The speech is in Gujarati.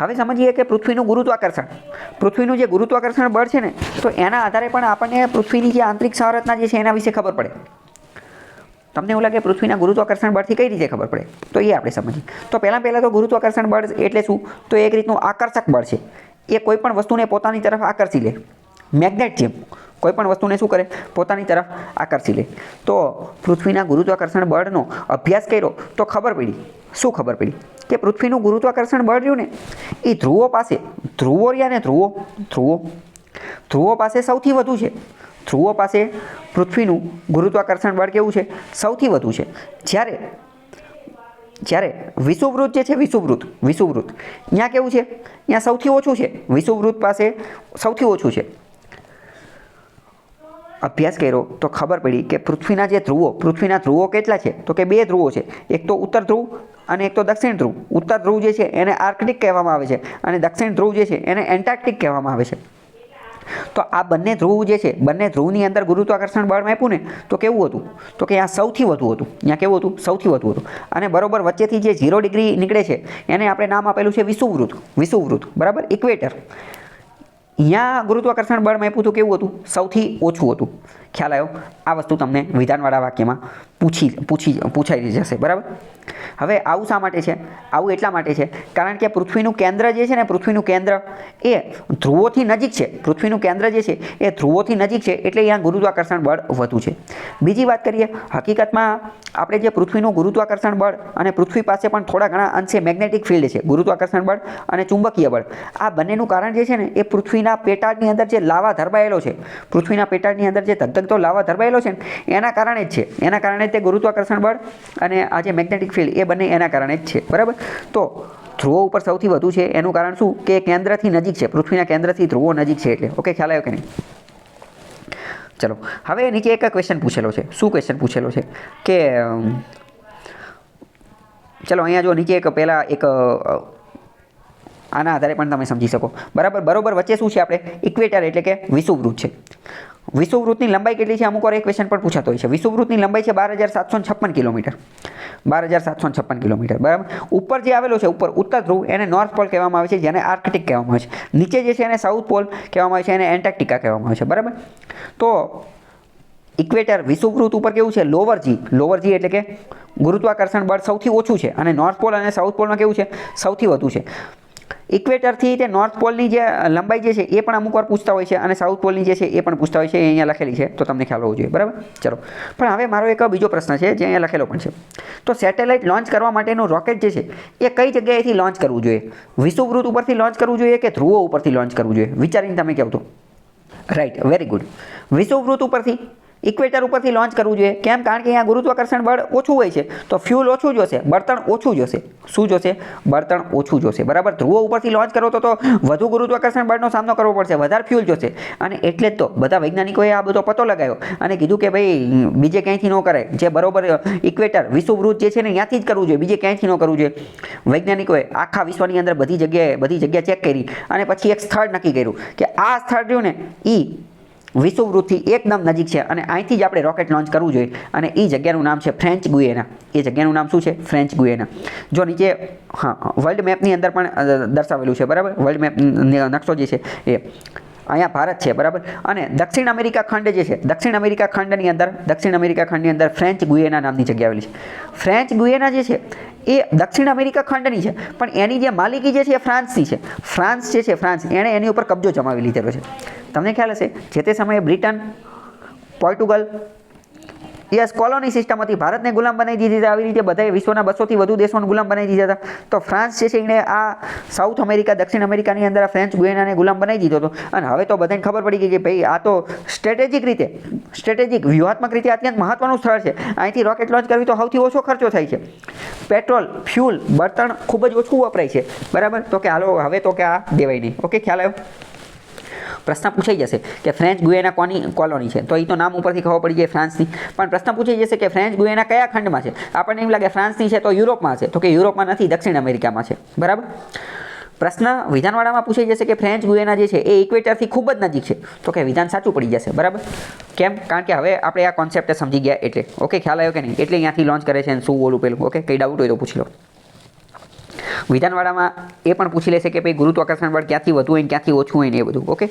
હવે સમજીએ કે પૃથ્વીનું ગુરુત્વાકર્ષણ. પૃથ્વીનું જે ગુરુત્વાકર્ષણ બળ છે ને, તો એના આધારે પણ આપણને પૃથ્વીની જે આંતરિક સંરચના જે છે એના વિશે ખબર પડે. તમને એવું લાગે પૃથ્વીના ગુરુત્વાકર્ષણ બળથી કઈ રીતે ખબર પડે? તો એ આપણે સમજીએ. તો પહેલાં પહેલાં તો ગુરુત્વાકર્ષણ બળ એટલે શું? તો એક રીતનું આકર્ષક બળ છે. એ કોઈ પણ વસ્તુને પોતાની તરફ આકર્ષી લે. મેગ્નેટ જેમ. કોઈ પણ વસ્તુને શું કરે? પોતાની તરફ આકર્ષી લે. તો પૃથ્વીના ગુરુત્વાકર્ષણ બળનો અભ્યાસ કર્યો તો ખબર પડી. શું ખબર પડી? કે પૃથ્વીનું ગુરુત્વાકર્ષણ બળ રહ્યું ને એ ધ્રુવો પાસે, ધ્રુવો રહ્યા ને ધ્રુવો ધ્રુવો ધ્રુવો પાસે સૌથી વધુ છે. ધ્રુવો પાસે પૃથ્વીનું ગુરુત્વાકર્ષણ બળ કેવું છે? સૌથી વધુ છે. જ્યારે જ્યારે વિષુવૃત જે છે વિષુવૃત વિષુવૃત ત્યાં કેવું છે? ત્યાં સૌથી ઓછું છે. વિષુવૃત પાસે સૌથી ઓછું છે. અભ્યાસ કર્યો તો ખબર પડી કે પૃથ્વીના જે ધ્રુવો, પૃથ્વીના ધ્રુવો કેટલા છે? તો કે બે ધ્રુવો છે. એક તો ઉત્તર ધ્રુવ અને એક તો દક્ષિણ ધ્રુવ. ઉત્તર ધ્રુવ જે છે એને આર્કટિક કહેવામાં આવે છે અને દક્ષિણ ધ્રુવ જે છે એને એન્ટાર્કટિક કહેવામાં આવે છે. તો આ બંને ધ્રુવ જે છે, બંને ધ્રુવની અંદર ગુરુત્વાકર્ષણ બળ માપ્યું ને, તો કેવું હતું? તો કે આ સૌથી વધુ હતું. ત્યાં કેવું હતું? સૌથી વધુ હતું. અને બરોબર વચ્ચેથી જે ઝીરો ડિગ્રી નીકળે છે, એને આપણે નામ આપેલું છે વિષુવૃત વિષુવૃત બરાબર? ઇક્વેટર અહીંયા ગુરુત્વાકર્ષણ બળ માપ્યું હતું કેવું હતું? સૌથી ઓછું હતું. ખ્યાલ આવ્યો? આ વસ્તુ તમને વિધાનવાળા વાક્યમાં પૂછી પૂછી પૂછાઈ જશે, બરાબર? હવે આવું શા માટે છે? આવું એટલા માટે છે, કારણ કે પૃથ્વીનું કેન્દ્ર જે છે ને, પૃથ્વીનું કેન્દ્ર એ ધ્રુવોથી નજીક છે. પૃથ્વીનું કેન્દ્ર જે છે, એ ધ્રુવોથી નજીક છે, એટલે અહીંયા ગુરુત્વાકર્ષણ બળ વધુ છે. બીજી વાત કરીએ, હકીકતમાં આપણે જે પૃથ્વીનું ગુરુત્વાકર્ષણ બળ અને પૃથ્વી પાસે પણ થોડા ઘણા અંશે મેગ્નેટિક ફિલ્ડ છે, ગુરુત્વાકર્ષણ બળ અને ચુંબકીય બળ. આ બંનેનું કારણ જે છે ને, એ પૃથ્વીના પેટાળની અંદર જે લાવા ધરબાયેલો છે, પૃથ્વીના પેટાળની અંદર જે ધગધગતો લાવા ધરબાયેલો છે ને, એના કારણે જ છે. એના કારણે જ તે ગુરુત્વાકર્ષણ બળ અને આ જે મેગ્નેટિક ફિલ્ડ એ બંને એના કારણે જ છે. બરાબર? તો ધ્રુવો ઉપર સૌથી વધુ છે, એનું કારણ શું? કે કેન્દ્રથી નજીક છે, પૃથ્વીના કેન્દ્રથી ધ્રુવો નજીક છે એટલે. ઓકે, ખ્યાલ આવ્યો કે નહીં? ચલો, હવે નીચે એક ક્વેશ્ચન પૂછેલો છે. શું ક્વેશ્ચન પૂછેલો છે? કે ચલો, અહીંયા જો નીચે એક પહેલાં એક આના આધારે પણ તમે સમજી શકો. બરાબર? બરોબર વચ્ચે શું છે આપણે? ઇક્વેટર એટલે કે વિષુવવૃત્ત છે. વિષુવવૃત્તની લંબાઈ કેટલી છે? અમુક વાર એક ક્વેશ્ચન પણ પૂછાતો હોય છે. વિષુવવૃત્તની લંબાઈ છે બાર હજાર સાતસો છપ્પન કિલોમીટર. બાર હજાર સાતસો છપ્પન કિલોમીટર. બરાબર? ઉપર જે આવેલો છે, ઉપર ઉત્તર ધ્રુવ, એને નોર્થ પોલ કહેવામાં આવે છે, જેને આર્કટિક કહેવામાં આવે છે. નીચે જે છે, એને સાઉથ પોલ કહેવામાં આવે છે, એને એન્ટાર્કટિકા કહેવામાં આવે છે. બરાબર? તો ઇક્વેટર વિષુવવૃત્ત ઉપર કેવું છે? લોવર જી લોવર જી એટલે કે ગુરુત્વાકર્ષણ બળ સૌથી ઓછું છે. અને નોર્થ પોલ અને સાઉથ પોલમાં કેવું છે? સૌથી વધુ છે. ઇક્વેટરથી તે નોર્થ પોલની જે લંબાઈ જે છે, એ પણ અમુક વાર પૂછતા હોય છે અને સાઉથ પોલની જે છે, એ પણ પૂછતા હોય છે, એ અહીંયા લખેલી છે. તો તમને ખ્યાલ હોવો જોઈએ, બરાબર? ચલો. પણ હવે મારો એક બીજો પ્રશ્ન છે, જે અહીંયા લખેલો પણ છે. તો સેટેલાઇટ લોન્ચ કરવા માટેનું રોકેટ જે છે, એ કઈ જગ્યાએથી લોન્ચ કરવું જોઈએ? વિષુવૃત ઉપરથી લોન્ચ કરવું જોઈએ કે ધ્રુવો ઉપરથી લોન્ચ કરવું જોઈએ? વિચારીને તમે કહો તો. Right, very good. વિષુવૃત ઉપરથી ઇક્વેટર ઉપરથી લોન્ચ કરવું જોઈએ. કેમ? કારણ કે અહીંયા ગુરુત્વાકર્ષણ બળ ઓછું હોય છે. તો ફ્યુલ ઓછું જોશે બળતણ ઓછું જોશે શું જોશે બળતણ ઓછું જોશે બરાબર? ધ્રુવો ઉપરથી લોન્ચ કરો તો તો વધુ ગુરુત્વાકર્ષણ બળનો સામનો કરવો પડશે. વધારે ફ્યુલ જોશે અને એટલે જ તો બધા વૈજ્ઞાનિકોએ આ બધો પતો લગાવ્યો. અને કીધું કે ભાઈ, બીજે ક્યાંયથી ન કરે. જે બરોબર ઇક્વેટર વિષુવવૃત્ત જે છે ને ત્યાંથી જ કરવું જોઈએ. બીજે ક્યાંયથી ન કરવું જોઈએ. વૈજ્ઞાનિકોએ આખા વિશ્વની અંદર બધી જગ્યાએ બધી જગ્યા ચેક કરી. અને પછી એક સ્થળ નક્કી કર્યું કે આ સ્થળ રહ્યું ને એ વિષુવવૃત્તથી એકદમ નજીક છે અને અહીંથી જ આપણે રોકેટ લોન્ચ કરવું જોઈએ. અને એ જગ્યાનું નામ છે ફ્રેન્ચ ગુએના એ જગ્યાનું નામ શું છે? ફ્રેન્ચ ગુએના જો નીચે, હા વર્લ્ડ મેપની અંદર પણ દર્શાવેલું છે, બરાબર? વર્લ્ડ મેપ નકશો જે છે એ. અહીંયા ભારત છે, બરાબર? અને દક્ષિણ અમેરિકા ખંડ જે છે, દક્ષિણ અમેરિકા ખંડની અંદર, દક્ષિણ અમેરિકા ખંડની અંદર ફ્રેન્ચ ગુયેના નામની જગ્યા આવેલી છે. ફ્રેન્ચ ગુયેના જે છે, એ દક્ષિણ અમેરિકા ખંડની છે, પણ એની જે માલિકી જે છે, એ ફ્રાન્સની છે. ફ્રાન્સ જે છે, ફ્રાન્સ, એણે એની ઉપર કબજો જમાવી લીધેલો છે. તમને ખ્યાલ હશે, જે તે સમયે Britain, Portugal yes colony system હતી. ભારતને ગુલામ બનાવી દીધી હતી આવી રીતે બધાએ વિશ્વના બસોથી વધુ દેશોને ગુલામ બનાવી દીધા હતા. તો ફ્રાન્સ છે એણે આ સાઉથ અમેરિકા, દક્ષિણ અમેરિકાની અંદર આ ફ્રેન્ચ ગુએનાને ગુલામ બનાવી દીધો હતો. અને હવે તો બધાને ખબર પડી ગઈ કે ભાઈ, આ તો સ્ટ્રેટેજિક રીતે, સ્ટ્રેટેજિક, વ્યૂહાત્મક રીતે અત્યંત મહત્વનું સ્થળ છે. અહીંથી રોકેટ લોન્ચ કરવી તો સૌથી ઓછો ખર્ચો થાય છે. પેટ્રોલ ફ્યુલ બળતણ ખૂબ જ ઓછું વપરાય છે. બરાબર? તો કે હાલો, હવે તો કે આ દેવાય નહીં. ઓકે ખ્યાલ આવ્યો? પ્રશ્ન પૂછાઈ જશે કે ફ્રેન્ચ ગુએના કોની કોલોની છે? તો એ તો નામ ઉપરથી ખબર પડી જાય ફ્રાન્સની. પણ પ્રશ્ન પૂછાઈ જશે કે ફ્રેન્ચ ગુએના કયા ખંડમાં છે? આપણને એમ લાગે ફ્રાન્સની છે તો યુરોપમાં છે. તો કે યુરોપમાં નથી, દક્ષિણ અમેરિકામાં છે. બરાબર? પ્રશ્ન વિધાનવાળામાં પૂછાઈ જશે કે ફ્રેન્ચ ગુએના જે છે એ ઇક્વેટરથી ખૂબ જ નજીક છે. તો કે વિધાન સાચું પડી જશે. બરાબર? કેમ? કારણ કે હવે આપણે આ કોન્સેપ્ટ સમજી ગયા એટલે. ઓકે ખ્યાલ આવ્યો કે નહીં? એટલે અહીંયાથી લોન્ચ કરે છે શું બોલું પેલું. ઓકે કઈ ડાઉટ હોય તો પૂછી લો. વિધાનવાળામાં એ પણ પૂછી લેશે કે ભાઈ ગુરુત્વાકર્ષણ બળ ક્યાંથી વધુ હોય ને ક્યાંથી ઓછું હોય ને એ બધું ઓકે